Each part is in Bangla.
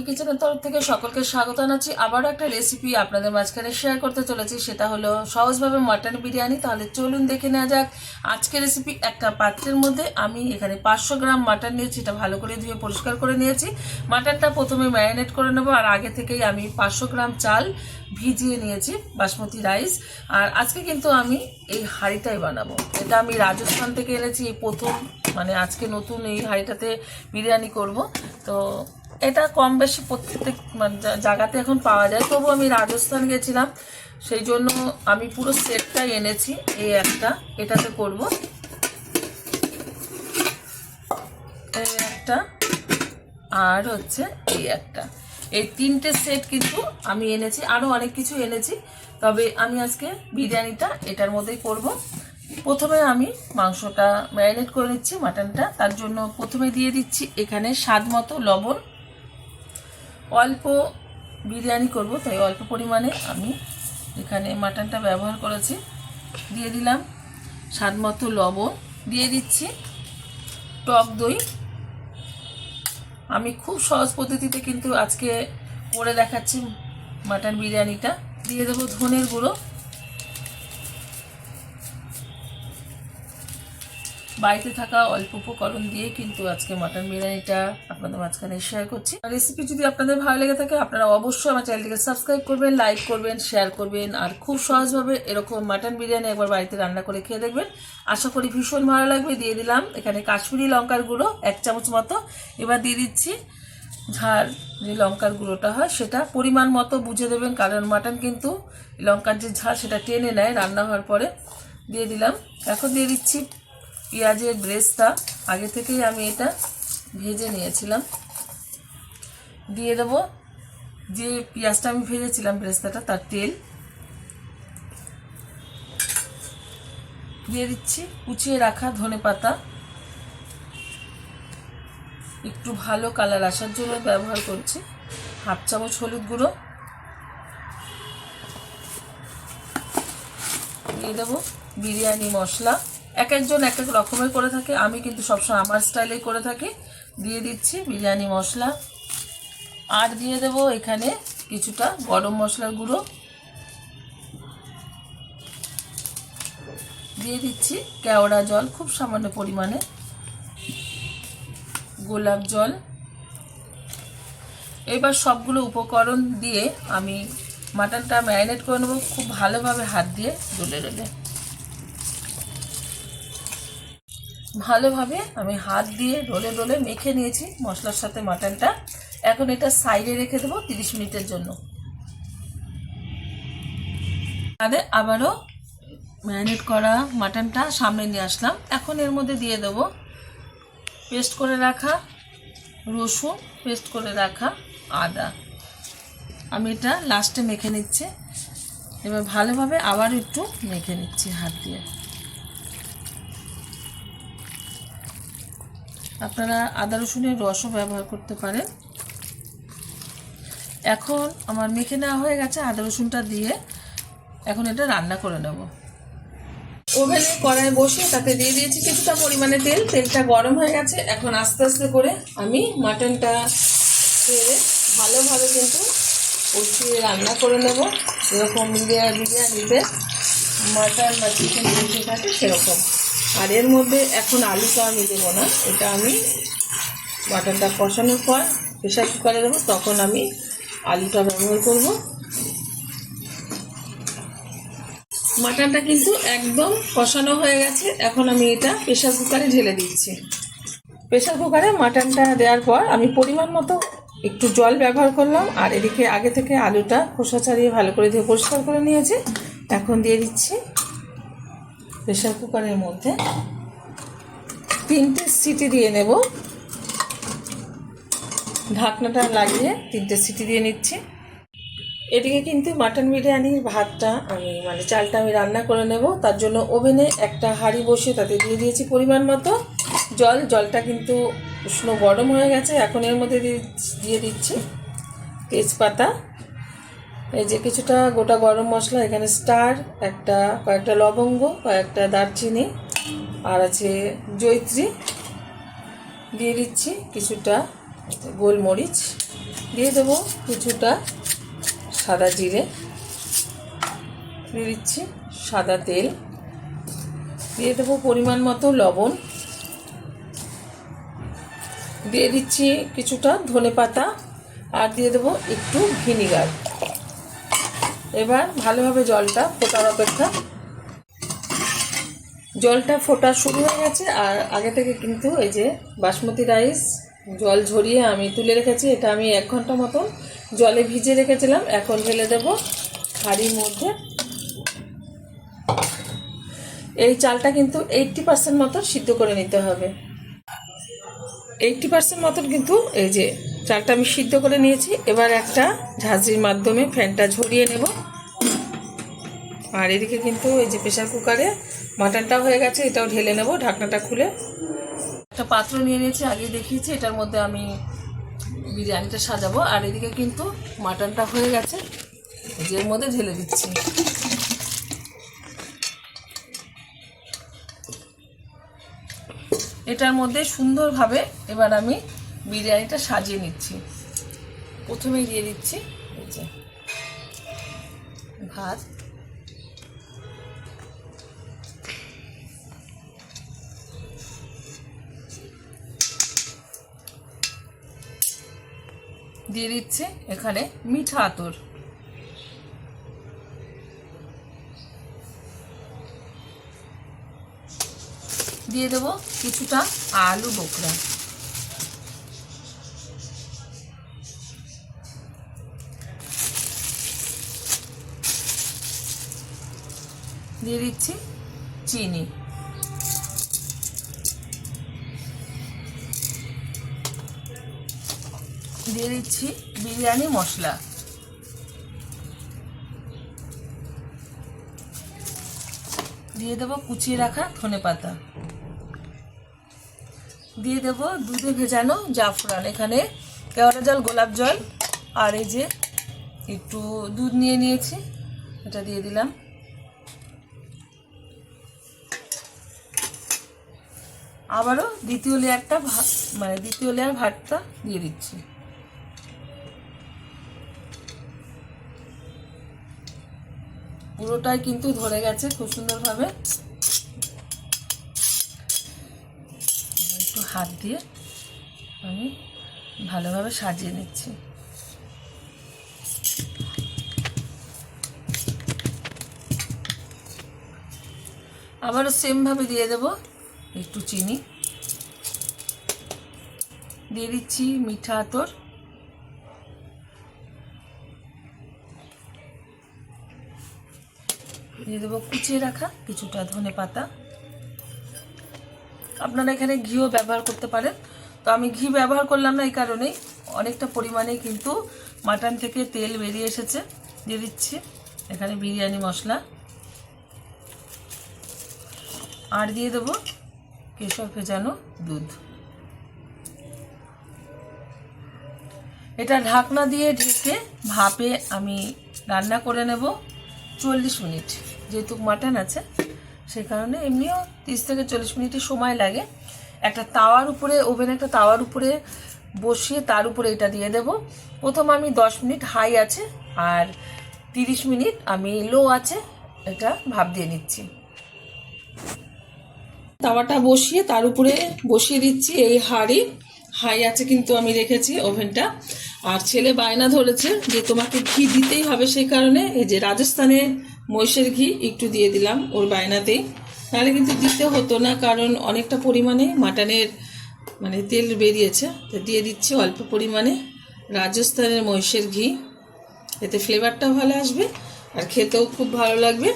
বন্ধুরা কিচেনের তরফ থেকে সকলকে স্বাগত জানাচ্ছি। আবারও একটা রেসিপি আপনাদের মাঝখানে শেয়ার করতে চলেছি, সেটা হলো সহজভাবে মাটন বিরিয়ানি। তাহলে চলুন দেখে নেওয়া যাক আজকে রেসিপি একটা পাত্রের মধ্যে। আমি এখানে পাঁচশো গ্রাম মাটন নিয়েছি, এটা ভালো করে ধুয়ে পরিষ্কার করে নিয়েছি। মাটনটা প্রথমে ম্যারিনেট করে নেব, আর আগে থেকেই আমি পাঁচশো গ্রাম চাল ভিজিয়ে নিয়েছি, বাসমতি রাইস আর আজকে কিন্তু আমি এই হাঁড়িটাই বানাবো। এটা আমি রাজস্থান থেকে এনেছি, এই প্রথম মানে আজকে নতুন এই হাঁড়িটাতে বিরিয়ানি করব। তো এটা কম বেশি প্রত্যেক মানে জায়গাতে এখন পাওয়া যায়। তবু আমি রাজস্থান গেছিলাম, সেই জন্য আমি পুরো সেটটাই এনেছি, এই একটা, এটাতে করব। এই একটা, আর হচ্ছে এই একটা। এই তিনটে সেট কিন্তু আমি এনেছি আরও অনেক কিছু এনেছি। তবে আমি আজকে বিরিয়ানিটা এটার মধ্যেই করব। প্রথমে আমি মাংসটা ম্যারিনেট করে নিচ্ছি, মাটনটা। তার জন্য প্রথমে দিয়ে দিচ্ছি এখানে স্বাদ মতো লবণ। অল্প বিরিয়ানি করব, তাই অল্প পরিমাণে আমি এখানে মাটনটা ব্যবহার করেছি। দিয়ে দিলাম স্বাদ মতো লবণ। দিয়ে দিচ্ছি টক দই। আমি খুব সহজ পদ্ধতিতে কিন্তু আজকে করে দেখাচ্ছি মাটন বিরিয়ানিটা। দিয়ে দেবো ধনের গুঁড়ো। বাড়িতে থাকা অল্প উপকরণ দিয়ে কিন্তু আজকে মাটন বিরিয়ানিটা আপনাদের মাঝখানে শেয়ার করছি। রেসিপি যদি আপনাদের ভালো লেগে থাকে, আপনারা অবশ্যই আমার চ্যানেলটিকে সাবস্ক্রাইব করবেন লাইক করবেন শেয়ার করবেন, আর খুব সহজভাবে এরকম মাটন বিরিয়ানি একবার বাড়িতে রান্না করে খেয়ে দেখবেন। আশা করি ভীষণ ভালো লাগবে। দিয়ে দিলাম এখানে কাশ্মীরি লঙ্কার গুঁড়ো, এক চামচ মতো। এবার দিয়ে দিচ্ছি ঝাল, যে লঙ্কার গুঁড়োটা হয় সেটা। পরিমাণ মতো বুঝে দেবেন, কারণ মাটন কিন্তু লঙ্কার যে ঝাল সেটা টেনে নেয় রান্না হওয়ার পরে। দিয়ে দিলাম। এখন দিয়ে দিচ্ছি পেঁয়াজের ব্রেসটা আগে থেকেই আমি এটা ভেজে নিয়েছিলাম। দিয়ে দেবো যে পেঁয়াজটা আমি ভেজেছিলাম ব্রেস্তাটা, তার তেল। দিয়ে দিচ্ছি কুচিয়ে রাখা ধনে পাতা। একটু ভালো কালার আসার জন্য ব্যবহার করছি। হাফ চামচ হলুদ গুঁড়ো। দিয়ে দেবো বিরিয়ানি মশলা। এক একজন এক এক রকমের করে থাকে। আমি কিন্তু সবসময় আমার স্টাইলেই করে থাকি। দিয়ে দিচ্ছি বিরিয়ানি মশলা। আর দিয়ে দেব এখানে কিছুটা গরম মশলার গুঁড়ো। দিয়ে দিচ্ছি কেওড়া জল, খুব সামান্য পরিমাণে। গোলাপ জল। এবার সবগুলো উপকরণ দিয়ে আমি মাটনটা ম্যারিনেট করে নেব। খুব ভালোভাবে হাত দিয়ে ডলে ডলে ভালোভাবে আমি হাত দিয়ে ডলে ডলে মেখে নিয়েছি মশলার সাথে মাটনটা। এখন এটা সাইডে রেখে দেবো তিরিশ মিনিটের জন্য। তাদের আবারও ম্যারিনেট করা মাটনটা সামনে নিয়ে আসলাম। এখন এর মধ্যে দিয়ে দেবো পেস্ট করে রাখা রসুন, পেস্ট করে রাখা আদা। আমি এটা লাস্টে মেখে নিচ্ছি। এবার ভালোভাবে আবার একটু মেখে নিচ্ছি হাত দিয়ে। আপনারা আদা রসুনের রসও ব্যবহার করতে পারেন। এখন আমার মেখে নেওয়া হয়ে গেছে আদা রসুনটা দিয়ে এখন এটা রান্না করে নেব। ওভেনে কড়াই বসে তাতে দিয়ে দিয়েছি কিছুটা পরিমাণে তেল। তেলটা গরম হয়ে গেছে। এখন আস্তে আস্তে করে আমি মাটনটা ছেড়ে ভালোভাবে কিন্তু কষিয়ে রান্না করে নেব। যেরকম মিডিয়া বিরিয়ানিতে মাটন বা চিকেন থাকে সেরকম। আর এর মধ্যে এখন আলুটা আমি দেবো না। এটা আমি মাটনটা কষানোর পর প্রেশার কুকারে দেবো, তখন আমি আলুটা ব্যবহার করব। মাটনটা কিন্তু একদম কষানো হয়ে গেছে। এখন আমি এটা প্রেশার কুকারে ঢেলে দিচ্ছি। প্রেশার কুকারে মাটনটা দেওয়ার পর আমি পরিমাণ মতো একটু জল ব্যবহার করলাম। আর এদিকে আগে থেকে আলুটা খোসা ছাড়িয়ে ভালো করে দিয়ে পরিষ্কার করে নিয়েছি। এখন দিয়ে দিচ্ছি প্রেশার কুকারের মধ্যে তিনটে সিটি দিয়ে নেব। ঢাকনাটা লাগিয়ে তিনটে সিটি দিয়ে নিচ্ছি। এদিকে কিন্তু মাটন বিরিয়ানির ভাতটা আমি মানে চালটা আমি রান্না করে নেব। তার জন্য ওভেনে একটা হাঁড়ি বসিয়ে তাতে দিয়ে দিয়েছি পরিমাণ মতো। জল, জলটা কিন্তু উষ্ণ গরম হয়ে গেছে, এখন এর মধ্যে দিয়ে- দিয়ে দিচ্ছি তেজপাতা। এই যে কিছুটা গোটা গরম মশলা, এখানে স্টার, একটা কয়েকটা লবঙ্গ, কয়েকটা দারচিনি, আর আছে জৈত্রী দিয়ে দিচ্ছি কিছুটা গোলমরিচ। দিয়ে দেবো কিছুটা সাদা জিরে। দিয়ে দিচ্ছি সাদা তেল। দিয়ে দেবো পরিমাণ মতো লবণ। দিয়ে দিচ্ছি কিছুটা ধনে পাতা আর দিয়ে দেবো একটু ভিনিগার। এবার ভালোভাবে জলটা ফোটার অপেক্ষা। জলটা ফোটা শুরু হয়ে গেছে, আর আগে থেকে কিন্তু এই যে বাসমতি রাইস, জল ঝরিয়ে আমি তুলে রেখেছি, এটা আমি এক ঘণ্টা মতন জলে ভিজে রেখেছিলাম। এখন ঢেলে দেব হাঁড়ির মধ্যে। এই চালটা কিন্তু এইটটি পার্সেন্ট মতন সিদ্ধ করে নিতে হবে। এইটটি পার্সেন্ট মতন কিন্তু এই যে চালটা আমি সিদ্ধ করে নিয়েছি। এবার একটা ঝাঁঝরির মাধ্যমে ফ্যানটা ঝরিয়ে নেব। আর এদিকে কিন্তু এই যে প্রেশার কুকারে মাটনটা হয়ে গেছে, এটাও ঢেলে নেব ঢাকনাটা খুলে। একটা পাত্র নিয়ে নিয়েছি, আগে দেখিয়েছি, এটার মধ্যে আমি বিরিয়ানিটা সাজাবো। আর এদিকে কিন্তু মাটনটা হয়ে গেছে, এর মধ্যে ঢেলে দিচ্ছি। এটার মধ্যে সুন্দরভাবে এবার আমি বিরিয়ানিটা সাজিয়ে নিচ্ছি। প্রথমেই দিয়ে দিচ্ছি এই যে ভাত। দিয়ে দিচ্ছে এখানে মিঠা আতর। দিয়ে দেবো কিছুটা আলু বোকরা দিয়ে দিচ্ছি চিনি। দিয়ে দিচ্ছি বিরিয়ানি মশলা। দিয়ে দেবো কুচিয়ে রাখা ধনে পাতা। দিয়ে দেবো দুধে ভেজানো জাফরান। এখানে কেওড়া জল, গোলাপ জল আর এই যে একটু দুধ নিয়ে নিয়েছি, এটা দিয়ে দিলাম। আবারও দ্বিতীয় লেয়ারটা মানে দ্বিতীয় লেয়ার ভাতটা দিয়ে দিচ্ছি। পুরোটাই কিন্তু ধরে গেছে খুব সুন্দরভাবে। একটু হাত দিয়ে আমি ভালোভাবে সাজিয়ে নিচ্ছি। আবারও সেমভাবে দিয়ে দেব। একটু চিনি। দিয়ে দিচ্ছি মিঠা আতর। দিয়ে দেবো কুচিয়ে রাখা কিছুটা ধনে পাতা। আপনারা এখানে ঘিও ব্যবহার করতে পারেন। তো আমি ঘি ব্যবহার করলাম না এই কারণেই। অনেকটা পরিমাণে কিন্তু মাটন থেকে তেল বেরিয়ে এসেছে। দিয়ে দিচ্ছি এখানে বিরিয়ানি মশলা। আর দিয়ে দেবো কেশর ভেজানো দুধ। এটা ঢাকনা দিয়ে ঢেকে ভাপে আমি রান্না করে নেব চল্লিশ মিনিট। যেহেতু মাটন আছে, সেই কারণে এমনিও তিরিশ থেকে চল্লিশ মিনিটের সময় লাগে। একটা তাওয়ার উপরে, ওভেন একটা তাওয়ার উপরে বসিয়ে তার উপরে এটা দিয়ে দেব। প্রথম আমি দশ মিনিট হাই আছে আর তিরিশ মিনিট আমি লো আছে, এটা ভাপ দিয়ে নিচ্ছি। তাওয়াটা বসিয়ে তার উপরে বসিয়ে দিচ্ছি এই হাঁড়ি। হাই আছে কিন্তু আমি রেখেছি ওভেনটা। আর ছেলে বায়না ধরেছে যে তোমাকে ঘি দিতেই হবে সেই কারণে। এই যে রাজস্থানের মহিষের ঘি, একটু দিয়ে দিলাম ওর বায়নাতেই। নাহলে কিন্তু দিতে হতো না, কারণ অনেকটা পরিমাণে মাটনের মানে তেল বেরিয়েছে। তো দিয়ে দিচ্ছি অল্প পরিমাণে রাজস্থানের মহিষের ঘি। এতে ফ্লেভারটাও ভালো আসবে আর খেতেও খুব ভালো লাগবে।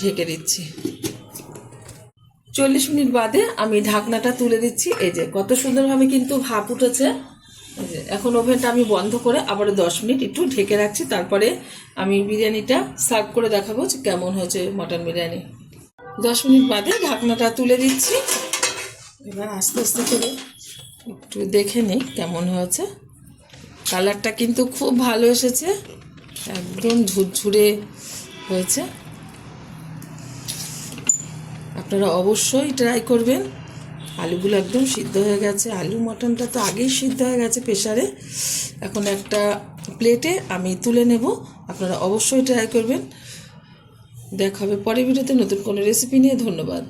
ঢেকে দিচ্ছি। চল্লিশ মিনিট বাদে আমি ঢাকনাটা তুলে দিচ্ছি। এই যে, কত সুন্দরভাবে কিন্তু ভাপ উঠেছে। এখন ওভেনটা আমি বন্ধ করে আবারও দশ মিনিট একটু ঢেকে রাখছি। তারপরে আমি বিরিয়ানিটা সার্ভ করে দেখাবো যে কেমন হয়েছে মটন বিরিয়ানি। দশ মিনিট বাদে ঢাকনাটা তুলে দিচ্ছি। এবার আস্তে আস্তে করে একটু দেখে নিই কেমন হয়েছে। কালারটা কিন্তু খুব ভালো এসেছে। একদম ঝুরঝুরে হয়েছে। আপনারা অবশ্যই ট্রাই করবেন। আলুগুলো একদম সিদ্ধ হয়ে গেছে। আলু, মটনটা তো আগেই সিদ্ধ হয়ে গেছে প্রেশারে এখন একটা প্লেটে আমি তুলে নেব। আপনারা অবশ্যই ট্রাই করবেন। দেখা হবে পরের ভিডিওতে নতুন কোনো রেসিপি নিয়ে। ধন্যবাদ।